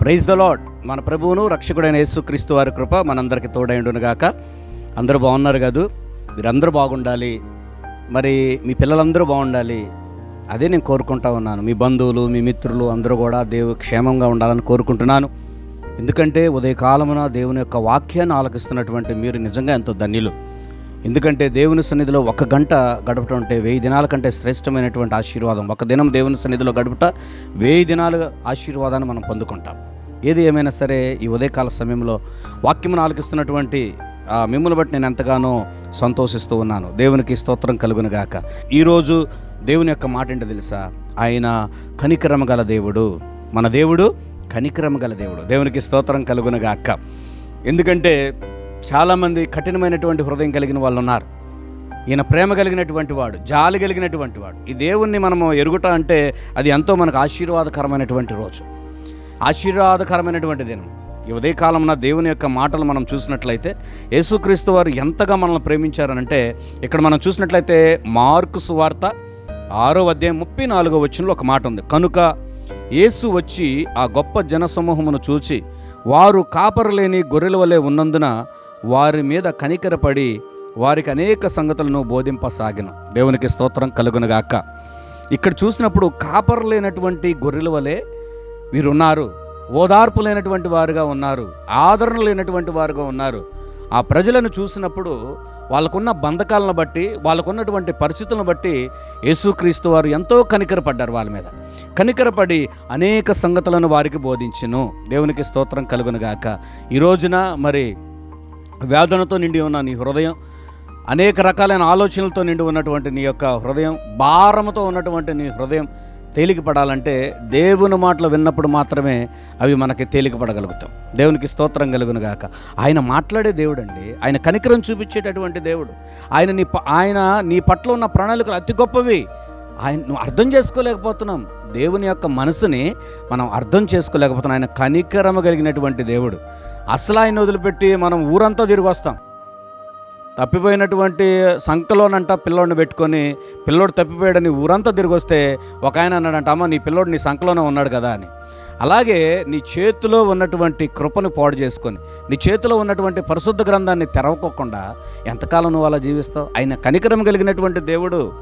Praise the lord మన ప్రభువును రక్షకుడైన యేసుక్రీస్తు వారి కృప మనందరికి తోడైండునుగాక అందరూ బాగున్నారు కదూ? మీరందరూ బాగుండాలి. మరి మీ పిల్లలందరూ బాగుండాలి. అదే నేను కోరుకుంటా ఉన్నాను. మీ బంధువులు మీ మిత్రులు అందరూ కూడా దేవు క్షేమంగా ఉండాలని కోరుకుంటున్నాను. ఎందుకంటే ఉదయకాలమున దేవుని యొక్క వాక్యాన్ని ఆలకిస్తున్నటువంటి మీరు నిజంగా ఎంతో ధన్యులు. ఎందుకంటే దేవుని సన్నిధిలో ఒక గంట గడపటం అంటే వెయ్యి దినాల కంటే శ్రేష్టమైనటువంటి ఆశీర్వాదం. ఒక దినం దేవుని సన్నిధిలో గడుపుట వెయ్యి దినాలు ఆశీర్వాదాన్ని మనం పొందుకుంటాం. ఏది ఏమైనా సరే ఈ ఉదయకాల సమయంలో వాక్యమును ఆలకిస్తున్నటువంటి మిమ్మల్ని బట్టి నేను ఎంతగానో సంతోషిస్తూ ఉన్నాను. దేవునికి స్తోత్రం కలుగును గాక. ఈరోజు దేవుని యొక్క మాట ఏంటో తెలుసా? ఆయన కనికరమ గల దేవుడు. మన దేవుడు కనికరమ గల దేవుడు. దేవునికి స్తోత్రం కలుగును గాక. ఎందుకంటే చాలామంది కఠినమైనటువంటి హృదయం కలిగిన వాళ్ళు ఉన్నారు ఈయన ప్రేమ కలిగినటువంటి వాడు జాలి కలిగినటువంటి వాడు. ఈ దేవుణ్ణి మనము ఎరుగుట అంటే అది ఎంతో మనకు ఆశీర్వాదకరమైనటువంటి రోజు. ఆశీర్వాదకరమైనటువంటి దినం. ఈ ఉదయకాలంలో దేవుని యొక్క మాటలు మనం చూసినట్లయితే యేసుక్రీస్తు వారు ఎంతగా మనల్ని ప్రేమించారనంటే ఇక్కడ మనం చూసినట్లయితే మార్కు సువార్త ఆరో అధ్యాయం ముప్పై నాలుగో వచ్చినలో ఒక మాట ఉంది. కనుక యేసు వచ్చి ఆ గొప్ప జనసమూహమును చూచి వారు కాపరలేని గొర్రెల వలె ఉన్నందున వారి మీద కనికరపడి వారికి అనేక సంగతులను బోధింపసాగిన. దేవునికి స్తోత్రం కలుగునుగాక. ఇక్కడ చూసినప్పుడు కాపరు లేనటువంటి గొర్రెల వలె వీరున్నారు. ఓదార్పు లేనటువంటి వారుగా ఉన్నారు. ఆదరణ లేనటువంటి వారుగా ఉన్నారు. ఆ ప్రజలను చూసినప్పుడు వాళ్ళకున్న బంధకాలను బట్టి వాళ్ళకున్నటువంటి పరిస్థితులను బట్టి యేసుక్రీస్తు వారు ఎంతో కనికరపడ్డారు వాళ్ళ మీద. కనికరపడి అనేక సంగతులను వారికి బోధించను. దేవునికి స్తోత్రం కలుగునుగాక. ఈ రోజున మరి వేదనతో నిండి ఉన్న నీ హృదయం అనేక రకాలైన ఆలోచనలతో నిండి ఉన్నటువంటి నీ యొక్క హృదయం భారముతో ఉన్నటువంటి నీ హృదయం తేలికపడాలంటే దేవుని మాటలు విన్నప్పుడు మాత్రమే అవి మనకి తేలికపడగలుగుతాం. దేవునికి స్తోత్రం కలుగును గాక ఆయన మాట్లాడే దేవుడు అండి ఆయన కనికరం చూపించేటటువంటి దేవుడు. ఆయన నీ ప- ఆయన నీ పట్ల ఉన్న ప్రణాళికలు అతి గొప్పవి. ఆయన నువ్వు అర్థం చేసుకోలేకపోతున్నాం. దేవుని యొక్క మనసుని మనం అర్థం చేసుకోలేకపోతున్నాం. ఆయన కనికరమ కలిగినటువంటి దేవుడు. అసలు ఆయన వదిలిపెట్టి మనం ఊరంతా తిరిగి వస్తాం. తప్పిపోయినటువంటి సంఖలోనంట పిల్లోడిని పెట్టుకొని పిల్లోడు తప్పిపోయాడని ఊరంతా తిరిగి వస్తే ఒక ఆయన అన్నాడంట అమ్మ నీ పిల్లోడు నీ సంఖలోనే ఉన్నాడు కదా అని. అలాగే నీ చేతిలో ఉన్నటువంటి కృపను పాడు చేసుకొని నీ చేతిలో ఉన్నటువంటి పరిశుద్ధ గ్రంథాన్ని తెరవకోకుండా ఎంతకాలం నువ్వు అలా జీవిస్తావు? ఆయన కనికరం కలిగినటువంటి దేవుడు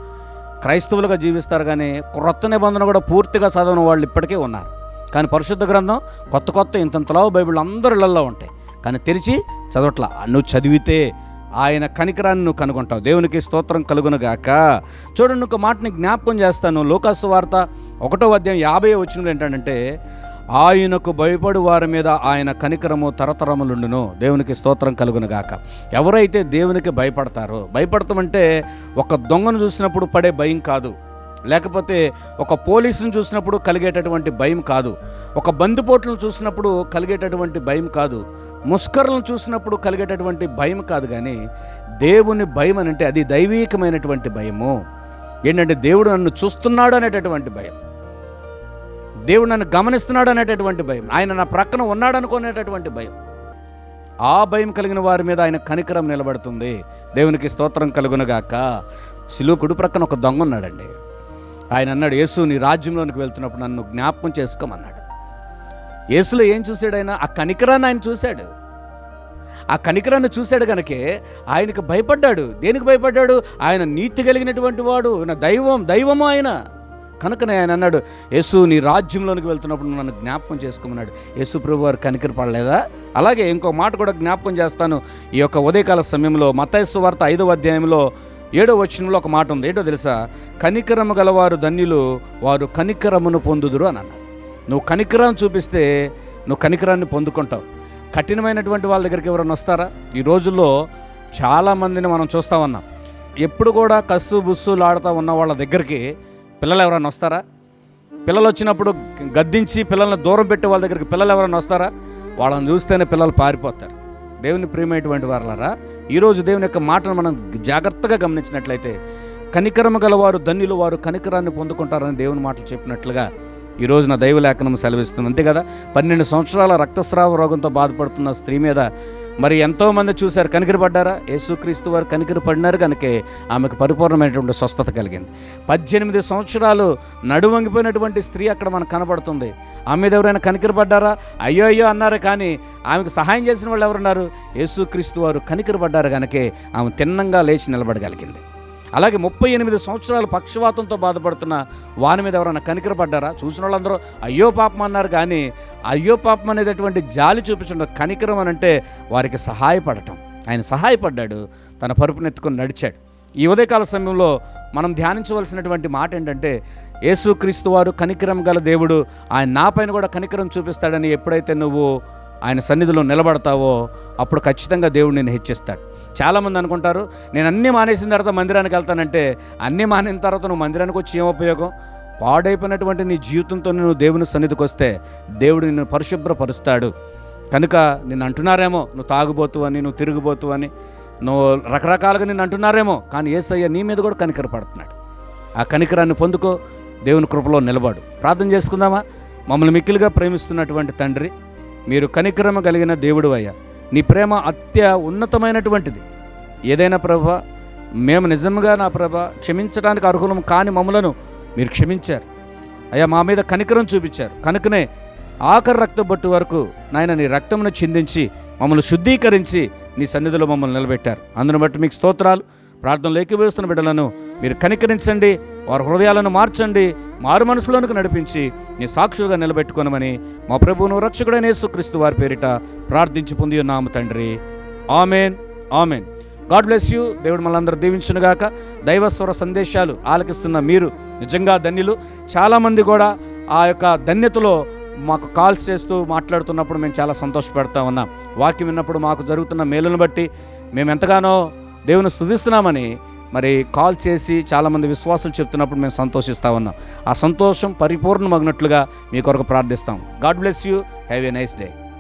క్రైస్తవులుగా జీవిస్తారు కానీ క్రొత్త నిబంధన కూడా పూర్తిగా చదవని వాళ్ళు ఇప్పటికే ఉన్నారు. కానీ పరిశుద్ధ గ్రంథం కొత్త కొత్త ఇంతంతలో బైబిల్ అందరి ఉంటాయి. కానీ తెరిచి చదవట్లా. నువ్వు చదివితే ఆయన కనికరాన్ని నువ్వు కనుగొంటావు. దేవునికి స్తోత్రం కలుగునుగాక. చూడండి ఒక మాటని జ్ఞాపకం చేస్తాను. లోకాసు వార్త ఒకటో అధ్యాయం యాభై వచ్చిన ఏంటంటే ఆయనకు భయపడు వారి మీద ఆయన కనికరము తరతరములుండును. దేవునికి స్తోత్రం కలుగునుగాక. ఎవరైతే దేవునికి భయపడతారో భయపడతామంటే ఒక దొంగను చూసినప్పుడు పడే భయం కాదు. లేకపోతే ఒక పోలీసును చూసినప్పుడు కలిగేటటువంటి భయం కాదు. ఒక బందిపోట్లను చూసినప్పుడు కలిగేటటువంటి భయం కాదు. ముస్కర్లను చూసినప్పుడు కలిగేటటువంటి భయం కాదు కానీ దేవుని భయం అని అంటే అది దైవీకమైనటువంటి భయము. ఏంటంటే దేవుడు నన్ను చూస్తున్నాడు అనేటటువంటి భయం. దేవుడు నన్ను గమనిస్తున్నాడు అనేటటువంటి భయం. ఆయన నా ప్రక్కన ఉన్నాడు అనుకునేటటువంటి భయం. ఆ భయం కలిగిన వారి మీద ఆయన కనికరం నిలబడుతుంది. దేవునికి స్తోత్రం కలుగునగాక శిలువ కుడి ప్రక్కన ఒక దొంగ ఉన్నాడండి. ఆయన అన్నాడు యేసు నీ రాజ్యంలోనికి వెళ్తున్నప్పుడు నన్ను జ్ఞాపకం చేసుకోమన్నాడు. యేసులో ఏం చూశాడు ఆయన? ఆ కనికరాన్ని ఆయన చూశాడు. ఆ కనికరాన్ని చూశాడు కనుకే ఆయనకు భయపడ్డాడు. దేనికి భయపడ్డాడు? ఆయన నీతి కలిగినటువంటి వాడు నా దైవం దైవము ఆయన. కనుకనే ఆయన అన్నాడు యేసు నీ రాజ్యంలోనికి వెళ్తున్నప్పుడు నన్ను జ్ఞాపకం చేసుకోమన్నాడు. యేసు ప్రభు వారు కనికర పడలేదా? అలాగే ఇంకో మాట కూడా జ్ఞాపకం చేస్తాను. ఈ యొక్క ఉదయకాల సమయంలో మతయస్సు వార్త ఐదవ అధ్యాయంలో ఏడో వచనంలో ఒక మాట ఉంది. ఏంటో తెలుసా? కనికరము గలవారు ధన్యులు వారు కనికరమును పొందుదురు అని అన్నారు. నువ్వు కనికరం చూపిస్తే నువ్వు కనికరాన్ని పొందుకుంటావు. కఠినమైనటువంటి వాళ్ళ దగ్గరికి ఎవరైనా వస్తారా? ఈ రోజుల్లో చాలామందిని మనం చూస్తామన్నాం ఎప్పుడు కూడా కస్సు బుస్సులు ఆడుతూ ఉన్న వాళ్ళ దగ్గరికి పిల్లలు ఎవరైనా వస్తారా? పిల్లలు వచ్చినప్పుడు గద్దించి పిల్లల్ని దూరం పెట్టే వాళ్ళ దగ్గరికి పిల్లలు ఎవరైనా వస్తారా? వాళ్ళని చూస్తేనే పిల్లలు పారిపోతారు. దేవుని ప్రియమైనటువంటి వారలారా ఈరోజు దేవుని యొక్క మాటను మనం జాగ్రత్తగా గమనించినట్లయితే కనికరమ గలవారు ధన్యులు వారు కనికరాన్ని పొందుకుంటారని దేవుని మాటలు చెప్పినట్లుగా ఈ నా దైవ లేఖనం సెలవిస్తుంది. అంతే కదా పన్నెండు సంవత్సరాల రక్తస్రావ రోగంతో బాధపడుతున్న స్త్రీ మీద మరి ఎంతోమంది చూశారు కనికరపడ్డారా? యేసుక్రీస్తు వారు కనికరపడినారు కనుకే ఆమెకు పరిపూర్ణమైనటువంటి స్వస్థత కలిగింది. పద్దెనిమిది సంవత్సరాలు నడువంగిపోయినటువంటి స్త్రీ అక్కడ మనకు కనబడుతుంది. ఆమె మీద ఎవరైనా కనికరపడ్డారా? అయ్యో అయ్యో అన్నారు కానీ ఆమెకు సహాయం చేసిన వాళ్ళు ఎవరున్నారు? యేసుక్రీస్తు వారు కనికరపడ్డారు కనుకే ఆమె తిన్నంగా లేచి నిలబడగలిగింది. అలాగే ముప్పై ఎనిమిది సంవత్సరాలు పక్షవాతంతో బాధపడుతున్న వాని మీద ఎవరైనా కనికరపడ్డారా? చూసిన వాళ్ళందరూ అయ్యో పాపం అన్నారు కానీ అయ్యో పాపం అనేటటువంటి జాలి చూపించడం కనికరం అని అంటే వారికి సహాయపడటం. ఆయన సహాయపడ్డాడు తన పరుపునెత్తుకొని నడిచాడు. ఈ ఉదయకాల సమయంలో మనం ధ్యానించవలసినటువంటి మాట ఏంటంటే యేసుక్రీస్తు వారు కనికరం గల దేవుడు ఆయన నాపైన కూడా కనికరం చూపిస్తాడని ఎప్పుడైతే నువ్వు ఆయన సన్నిధిలో నిలబడతావో అప్పుడు ఖచ్చితంగా దేవుడు నేను హెచ్చిస్తాడు. చాలామంది అనుకుంటారు నేను అన్నీ మానేసిన తర్వాత మందిరానికి వెళ్తానంటే అన్నీ మానిన తర్వాత నువ్వు మందిరానికి వచ్చి ఏం ఉపయోగం? పాడైపోయినటువంటి నీ జీవితంతో నువ్వు దేవుని సన్నిధికి వస్తే దేవుడు నిన్ను పరిశుభ్రపరుస్తాడు. కనుక నిన్ను అంటున్నారేమో నువ్వు తాగుబోతు అని నువ్వు తిరిగిపోతు అని నువ్వు రకరకాలుగా నిన్ను అంటున్నారేమో కానీ ఏసయ్య నీ మీద కూడా కనికరపడుతున్నాడు ఆ కనికరాన్ని పొందుకో దేవుని కృపలో నిలబడు. ప్రార్థన చేసుకుందామా? మమ్మల్ని మిక్కిలిగా ప్రేమిస్తున్నటువంటి తండ్రి మీరు కనికరమ కలిగిన దేవుడు అయ్యా. నీ ప్రేమ అత్య ఉన్నతమైనటువంటిది. ఏదైనా ప్రభ మేము నిజంగా నా ప్రభ క్షమించడానికి అర్హులం కాని మమ్మలను మీరు క్షమించారు. అయ్యా మా మీద కనికరం చూపించారు. కనుకనే ఆఖరి రక్తబొట్టు వరకు నాయన నీ రక్తమును చిందించి మమ్మల్ని శుద్ధీకరించి నీ సన్నిధిలో మమ్మల్ని నిలబెట్టారు. అందును బట్టి మీకు స్తోత్రాలు. ప్రార్థనలు ఏకీభవిస్తున్న బిడ్డలను మీరు కనికరించండి వారి హృదయాలను మార్చండి మారు మనసులోనికి నడిపించి నీ సాక్షులుగా నిలబెట్టుకోనమని మా ప్రభువును రక్షకుడైన యేసుక్రీస్తు వారి పేరిట ప్రార్థించి పొంది ఉన్నాము తండ్రి. Amen amen. God bless you. దేవుడు మనందరూ దీవించునుగాక దైవస్వర సందేశాలు ఆలకిస్తున్న మీరు నిజంగా ధన్యులు. చాలామంది కూడా ఆ యొక్క ధన్యతలో మాకు కాల్స్ చేస్తూ మాట్లాడుతున్నప్పుడు మేము చాలా సంతోషపడతా ఉన్నాం. వాక్యం విన్నప్పుడు మాకు జరుగుతున్న మేలును బట్టి మేము ఎంతగానో దేవుని స్థుతిస్తున్నామని మరి కాల్ చేసి చాలామంది విశ్వాసం చెప్తున్నప్పుడు మేము సంతోషిస్తూ ఉన్నాం. ఆ సంతోషం పరిపూర్ణమగినట్లుగా మీ కొరకు ప్రార్థిస్తాం. God bless you. Have a nice day.